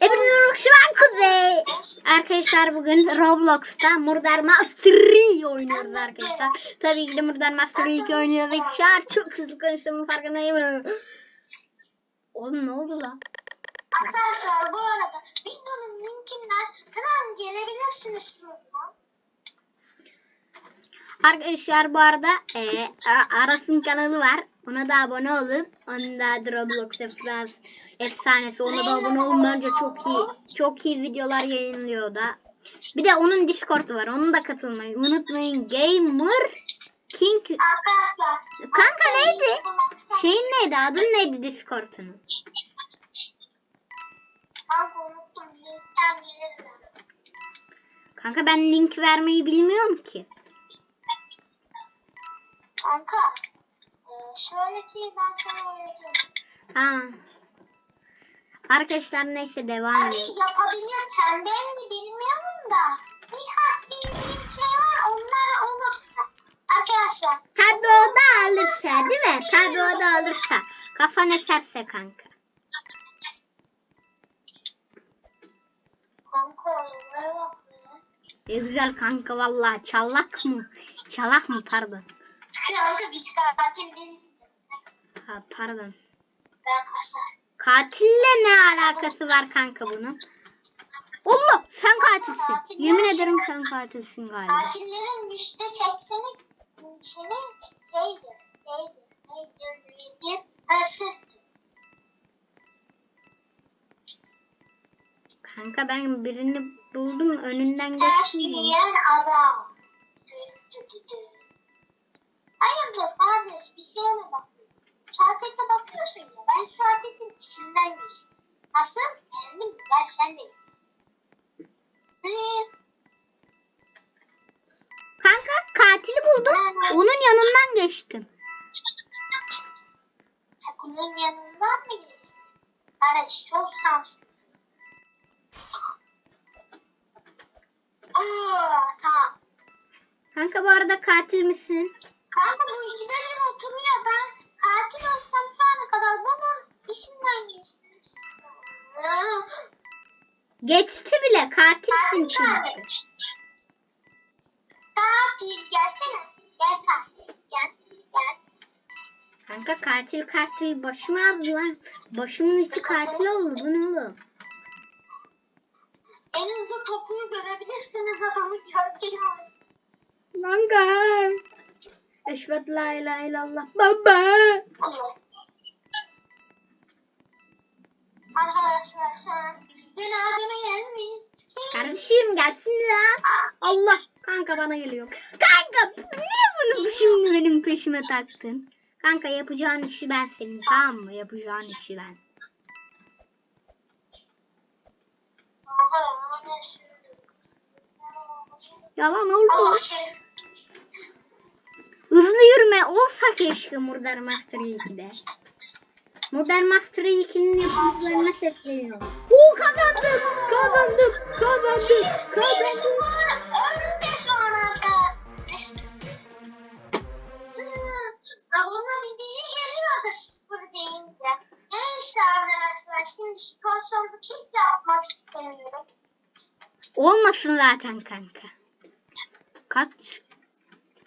Hepinize Şuan Kuzey. Arkadaşlar bugün Roblox'ta Murder Mastery oynuyoruz arkadaşlar. Tabii ki de Murder Mastery 2 oynuyoruz. Arkadaşlar çok hızlı konuştuğumun farkındayım. Oğlum ne oldu lan? Arkadaşlar bu arada videonun linkinden hemen gelebilirsiniz. Arkadaşlar bu arada e, Aras'ın kanalı var. Ona da abone olun. Onun da Roblox Efsane efsanesi. Ona da abone olun. Bence çok iyi. Çok iyi videolar yayınlıyor da. Bir de onun Discord'u var. Onu da katılmayı unutmayın. Gamer King. Arkadaşlar. Kanka neydi? Şeyin neydi? Adın neydi gelirim. Kanka ben link vermeyi bilmiyorum ki. Kanka. Şöyle ki ben sana öğreteceğim. Ha. Arkadaşlar neyse devam edelim. yapabilirsen ben mi bilmiyorum da. Birkaç bildiğim şey var onlar olursa. Arkadaşlar. Tabi o da alırsa değil mi? Tabi o da alırsa. Kafan eserse kanka. Kanka ne güzel kanka vallahi çallak mı? Çalak mı pardon. Kanka biz katil değiliz. Ha pardon. Ben kaçar. Katille ne alakası var kanka bunun? Allah sen katilsin. Yemin ederim sen katilsin galiba. Katillerin yüzde sekseni senin şeydir. Şeydir. Neydir? Neydir? Hırsız. Kanka ben birini buldum önünden Her geçtim. yiyen adam. Geçti bile katilsin çünkü. Katil gelsene. Gel katil. Gel. Gel. Kanka katil katil başım ağrıdı lan. Başımın içi katil oldu bu ne oğlum? En hızlı topuyu görebilirsiniz adamı gördüğüm. Kanka. Eşvet la ilahe illallah. Baba. Geliyor. Kanka niye bunu şimdi benim peşime taktın? Kanka yapacağın işi ben senin tamam mı? Yapacağın işi ben. Yalan oldu. Hızlı yürüme olsa keşke Murder Master 2'de. Murder Master 2'nin yapımcılarına sesleniyorum. Oo kazandık! Kazandık! Kazandık! Kazandık! Ona bir dizi geliyor da sıfır deyince. Neyse arkadaşlar şimdi sponsorluk hiç yapmak istemiyorum. Olmasın zaten kanka. Kaç?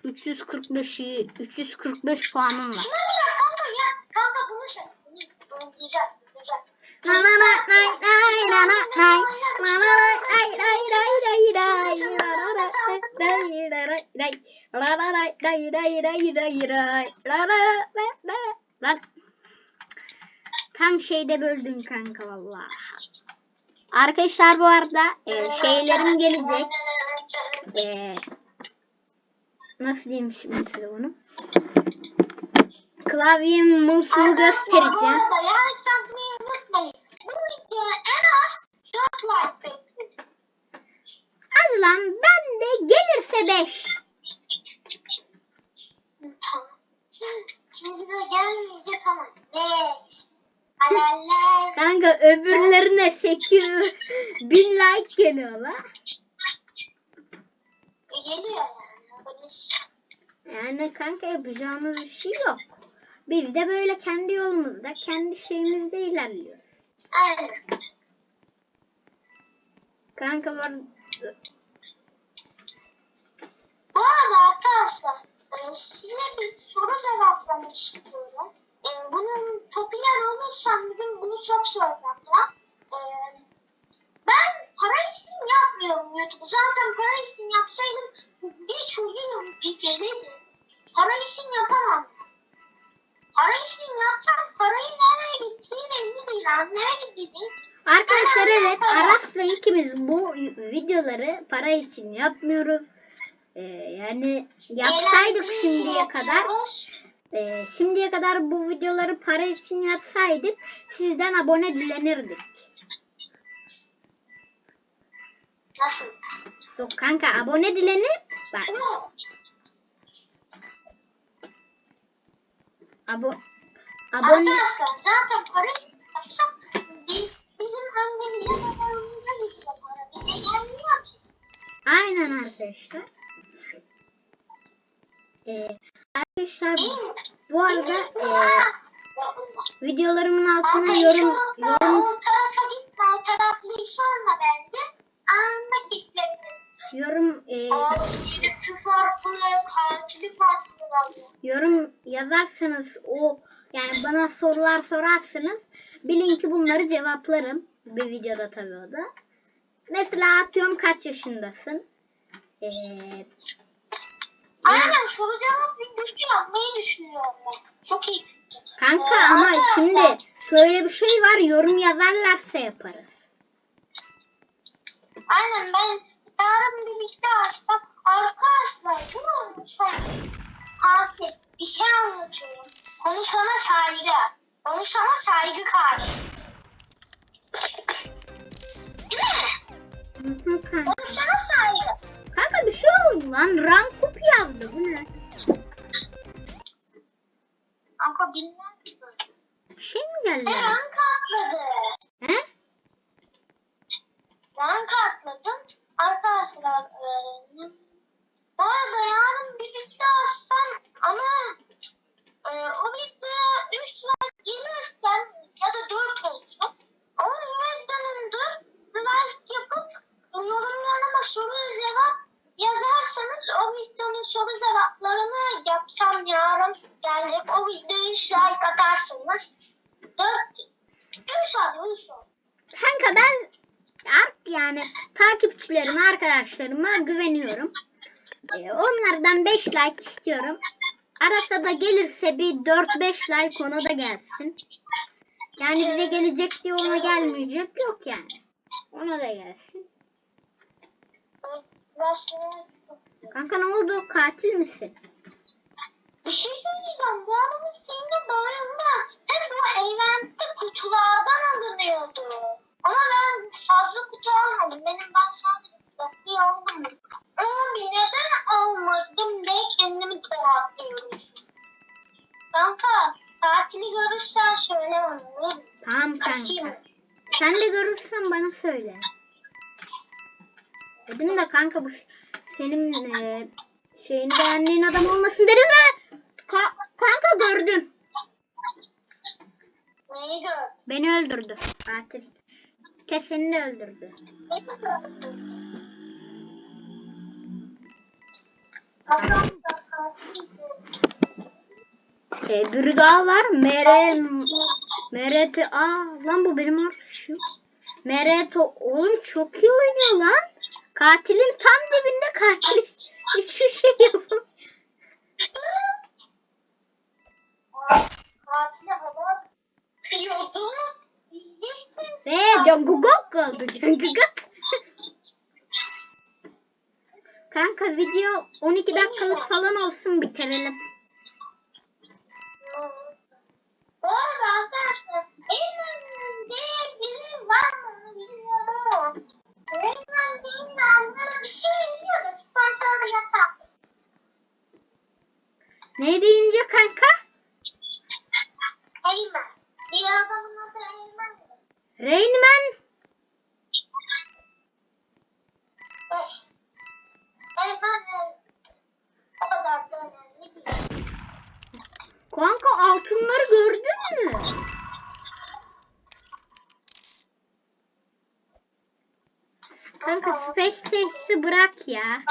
345 345 puanım var. Şuna bir kanka ya. Kanka bunu şey. Bunu güzel. Güzel. Na na na nay nay na na nay na na nay nay nay nay nay nay na na na nay nay nay nay la la nay nay nay nay nay nay la la la la la Tam şeyde böldün kanka vallahi. Arkadaşlar bu arada e, şeylerim gelecek. E, nasıl diyeyim şimdi size bunu? Klavyemin mouse'unu göstereceğim. Bu arada yani çarpmayı unutmayın. Bu videoya en az 4 like bekliyorum. Hadi lan ben de gelirse 5. Tamam. Şimdi de gelmeyecek ama. Next. Hayaller. Kanka öbürlerine 8 bin like geliyor la. Geliyor yani. Yani kanka yapacağımız bir şey yok. Biz de böyle kendi yolumuzda, kendi şeyimizde ilerliyoruz. Aynen. Kanka var. Bu arada arkadaşlar e, size bir soru cevaplamak istiyorum. Bunun popüler olursam bugün bunu çok soracaklar. E, ben para için yapmıyorum YouTube. Zaten para için yapsaydım bir bir keliydi. Para için yapamam. Para için yapsam parayı nereye gittiği belli değil. Anneme gitti değil. Arkadaşlar evet Aras'la ikimiz bu videoları para için yapmıyoruz. Ee, yani yapsaydık Eğlenceli şimdiye şey kadar yapıyoruz. E, şimdiye kadar bu videoları para için yapsaydık sizden abone dilenirdik. Nasıl? Yok kanka abone dilenip bak abo abone Arkadaşlar zaten para yapsak bi- bizim annemizle babamıza gidiyor para. Bize gelmiyor ki. aynen arkadaşlar. Ee, arkadaşlar bu arada e, Aa! videolarımın altına Abi yorum yorum o tarafa gitme. O taraflı iş olma bence. Anında kesilebilirsin. yorum e, şerifi farklı, katili farklı yorum yazarsanız o yani bana sorular sorarsanız bilin ki bunları cevaplarım. Bir videoda tabii o da. Mesela atıyorum kaç yaşındasın? Ee, Aynen soru cevap videosu yapmayı düşünüyorum ben. Çok iyi kanka Ee, ama arkadaşlar, şimdi şöyle bir şey var yorum yazarlarsa yaparız. Aynen ben yarın birlikte açsak arkadaşlar bu Fatih bir şey anlatıyorum. Konuşana saygı. Konuşana saygı karşı. Değil mi? Kanka. Konuşana saygı. Bir şey oldu lan. Rankup yazdı. Bu ne? Kanka bilmem ki. Bir şey mi geldi? E rank atladı. He? Rank atladım. Arkadaşlar e, bu arada yarın birlikte açsam ama e, o videoya 3 like gelirsem ya da 4 olsun. Onun yüzden 4 like yapıp yorumlarıma soru cevap yazarsanız o videonun soru cevaplarını yapsam yarın gelecek. O videoya 3 like atarsınız. 4 3 hadi 3 olsun. Kanka ben ar- yani takipçilerime, arkadaşlarıma güveniyorum. Ee, onlardan 5 like istiyorum. Arasa da gelirse bir 4-5 like ona da gelsin. Yani bize gelecek diye ona gelmeyecek yok yani. Ona da gelsin. Başka Kanka ne oldu? Katil misin? bir şey söyleyeceğim. Bu adamın seninle bağımlı. Hep bu eventte kutulardan alınıyordu. Ama ben fazla kutu almadım. Benim ben sadece bir aldım. Ama bir neden almadım ve kendimi doğatlıyorum. Kanka tatili görürsen söyle bana. Tamam Kasayım. kanka. Sen de görürsen bana söyle. Dedim de kanka bu senin e, şeyini beğendiğin adam olmasın dedim mi? Ka- kanka gördüm. Neyi gördün? Beni öldürdü. Katil. Keseni de öldürdü. Neyi gördün? Adam da katil gördü. E, biri daha var. Mere Merete aa lan bu benim arkadaşım. Merete oğlum çok iyi oynuyor lan. Katilin tam katil hiçbir şey yapamıyor. Ve Jungkook oldu Jungkook. Kanka video 12 dakikalık falan olsun bitirelim. Bu arada arkadaşlar Eymen diye biri var Bir şey da sponsor yasak. Ne deyince kanka? Eymen. Bir adamın adı Eymen. Rain Man. Evet. Eymen o kadar da önemli değil. Kanka altınları gördün mü? Kanka space tesisi bırak ya.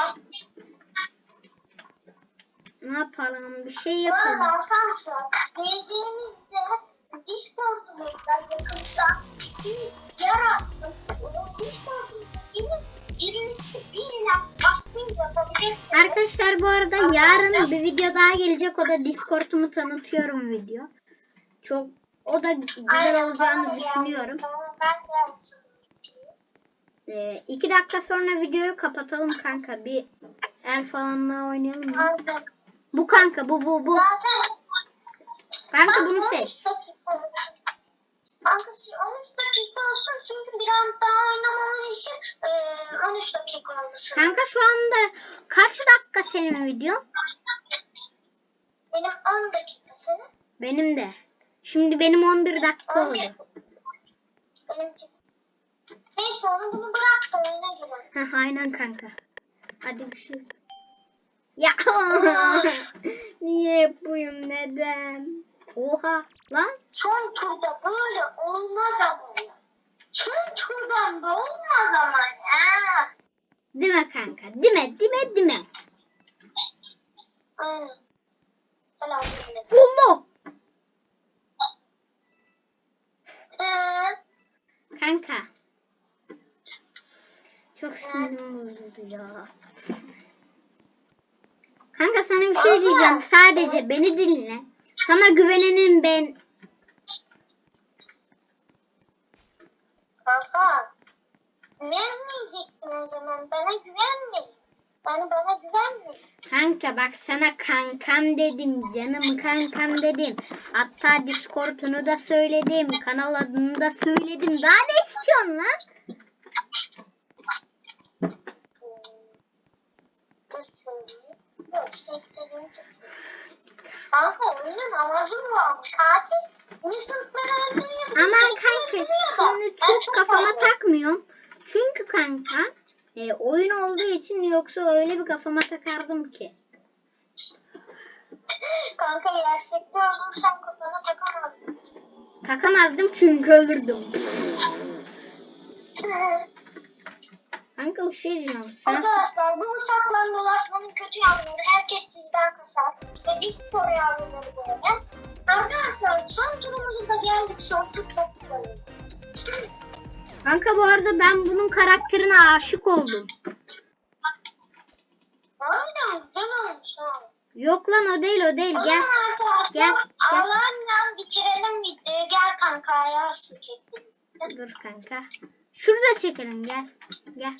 Ne yapalım? Bir şey yapalım. arkadaşlar geleceğimizde Discord'umuzda yakında bir yer açtım. O gidip. Arkadaşlar bu arada yarın bir video daha gelecek. O da Discord'umu tanıtıyorum video. Çok o da güzel olacağını düşünüyorum. yani. Ben de yaptım. Ee, iki dakika sonra videoyu kapatalım kanka. Bir el falan daha oynayalım mı? Bu kanka bu bu bu. Zaten Kanka bunu 13 seç. Kanka şu 13 dakika olsun çünkü bir an daha oynamamız için eee 13 dakika olması. Kanka şu anda kaç dakika senin videon? Benim 10 dakika senin. Benim de. Şimdi benim 11 dakika 11. oldu. Benimki. Neyse onu bunu bırak da oyuna girelim. Heh, aynen kanka. Hadi bir şey. Ya niye yapıyorum neden? Oha lan. Son turda böyle olmaz ama. Son turdan da olmaz ama ya. Değil mi kanka? Değil mi? Değil mi? Değil mi? Aynen. Selam. Allah. Eee, Kanka. Çok sinirim bozuldu ya. Kanka sana bir şey diyeceğim. Sadece beni dinle. Sana güvenenin ben. Kanka. Güvenmeyeceksin o zaman. Bana güvenmeyin. Yani bana güvenmeyin. Kanka bak sana kankam dedim. Canım kankam dedim. Hatta Discord'unu da söyledim. Kanal adını da söyledim. Daha ne istiyorsun lan? Yok, seslerini tutuyor. Kanka oyunun amacı bu ama katil insanları öldürüyor. Aman kanka şimdi çok kafama takmıyorum. Çünkü kanka e, oyun olduğu için yoksa öyle bir kafama takardım ki. Kanka gerçekte olursam kafana takamazsın. Takamazdım çünkü ölürdüm. Kanka bir şey diyeceğim. Sen Arkadaşlar bu uçakla dolaşmanın kötü yanları herkes sizden kaçar. Ve bir soru yanları böyle. Arkadaşlar son turumuza da geldik. Çok güzel. Kanka bu arada ben bunun karakterine aşık oldum. Harbiden güzel olmuş ha. Yok lan o değil o değil O gel. Gel, gel. Allah'ından bitirelim videoyu. Gel kanka ayağı çekelim. Dur kanka. Şurada çekelim gel. Gel.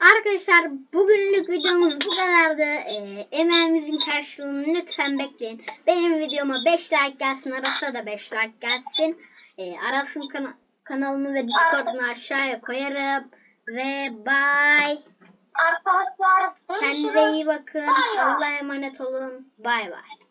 Arkadaşlar bugünlük videomuz bu kadardı. Ee, emeğimizin karşılığını lütfen bekleyin. Benim videoma 5 like gelsin. Aras'a da 5 like gelsin. Ee, Aras'ın kana- kanalını ve Discord'unu aşağıya koyarım. Ve bye. Arkadaşlar Kendinize iyi bakın. Allah'a emanet olun. Bay bay.